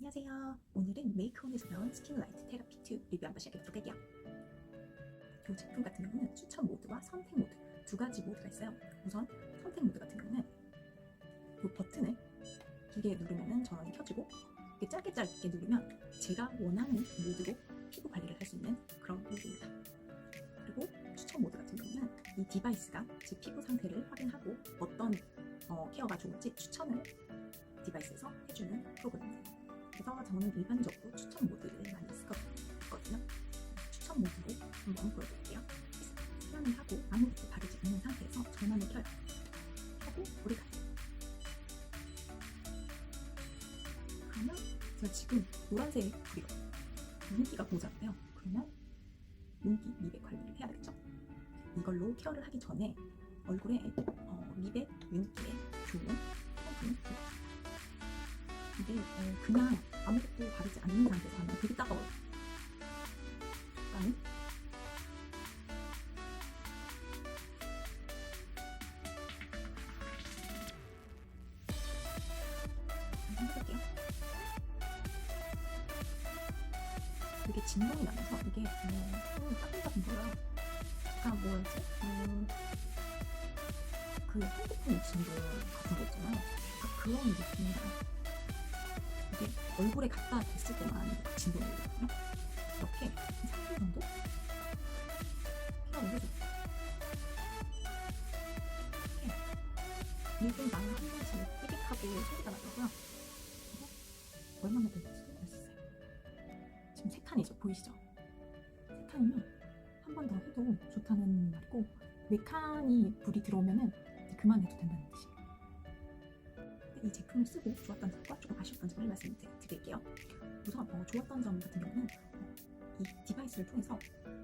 안녕하세요. 오늘은 메이크온에서 나온 스킨 라이트 테라피 2 리뷰 한번 시작해보도록 할게요. 이 제품 같은 경우는 추천 모드와 선택 모드 두 가지 모드가 있어요. 우선 선택 모드 같은 경우는 이 버튼을 두개 누르면 전원이 켜지고 이렇게 짧게 짧게 누르면 제가 원하는 모드로 피부 관리를 할 수 있는 그런 모드입니다. 그리고 추천 모드 같은 경우는 이 디바이스가 제 피부 상태를 확인하고 어떤 어, 케어가 좋을지 추천을 디바이스에서 해주는 프로그램이에요. 그래서 저는 일반적으로 추천 모드를 많이 쓰거든요. 추천 모드로 한번 보여드릴게요. 사용을 하고 아무것도 바르지 않는 상태에서 전원을 켜요. 켜고 불이 가요. 그러면 제가 지금 노란색 불이거든요. 윤기가 보잖아요. 그러면 윤기 미백 관리를 해야 되겠죠? 이걸로 케어를 하기 전에 얼굴에 어, 미백 윤기에 좋은 발라줍니다. 이게 어, 그냥 아무것도 바르지 않는 상태에서 하면 되게 따가워요. 약간 해볼게요. 되게 진동이 나면서 이게 어, 좀 따뜻한 거라 약간 뭐였지? 음, 그 핸드폰 진동 같은 거 있잖아요. 그런 느낌이 나요. 이게 얼굴에 갖다 댔을 때만 진동이 오거든요. 이렇게 한 3분 정도 케어를 해줘요. 이렇게 1분당 한 번씩 삐빅하고 소리가 나더라고요. 얼마나 될지 알았어요. 지금 세 칸이죠. 보이시죠? 세 칸이면 한 번 더 해도 좋다는 말이고 네 칸이 불이 들어오면은 그만해도 된다는 뜻 이 제품을 쓰고 좋았던 점과 조금 아쉬웠던 점을 말씀드릴게요. 우선 어, 좋았던 점 같은 경우는 어, 이 디바이스를 통해서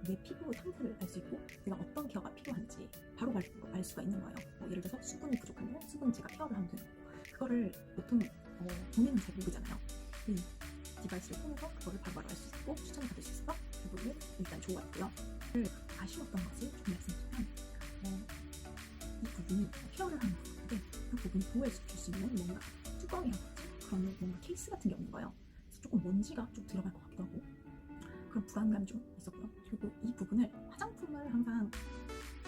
내 피부 상태를 알 수 있고 내가 어떤 케어가 필요한지 바로 알, 알 수가 있는 거예요. 뭐 예를 들어서 수분이 부족하면 수분 제가 케어를 하면 되는 거고 그거를 보통 어, 본인은 잘 모르잖아요. 이 디바이스를 통해서 그거를 바로바로 알 수 있고 추천을 받을 수 있어서 그 부분은 일단 좋았고요. 아쉬웠던 것을 좀 말씀드리면 어, 이 부분이 케어를 하는 부분인데 그 부분이 보호해줄 수 있는 뭔가 뚜껑이라든지 그런 뭔가 케이스 같은 게 없는 거예요. 그래서 조금 먼지가 좀 들어갈 것 같기도 하고 그런 불안감이 좀 있었고요. 그리고 이 부분을 화장품을 항상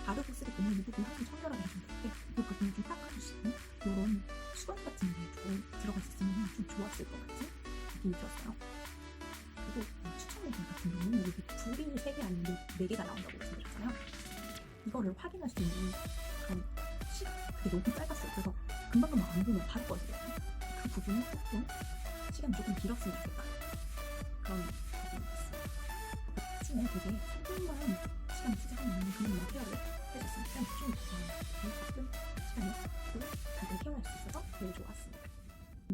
바르고 쓰게 되면 이 부분 항상 청결하게 해준다는데 이 부분을 좀 닦아줄 수 있는 이런 수건 같은 게 조금 들어갈 수 있으면 좀 좋았을 것 같은 느낌이 들었어요. 그리고 이 추천물 같은 경우는 여기 불이 3개 아니면 4개가 나온다고 말씀드렸잖아요. 이거를 확인할 수 있는 그런 시간 그게 너무 짧았어요. 그래서 금방금방 안 보면 바로 꺼지거든요. 그 부분은 조금 시간 조금 길었으면 좋겠다. 그런 부분이 있어요. 중에 되게 조금만 시간 투자하는 그런 마피아를 해줬으면 좀 어, 가끔 시간이 또 가끔 키워낼 수 있어서 되게 좋았어요.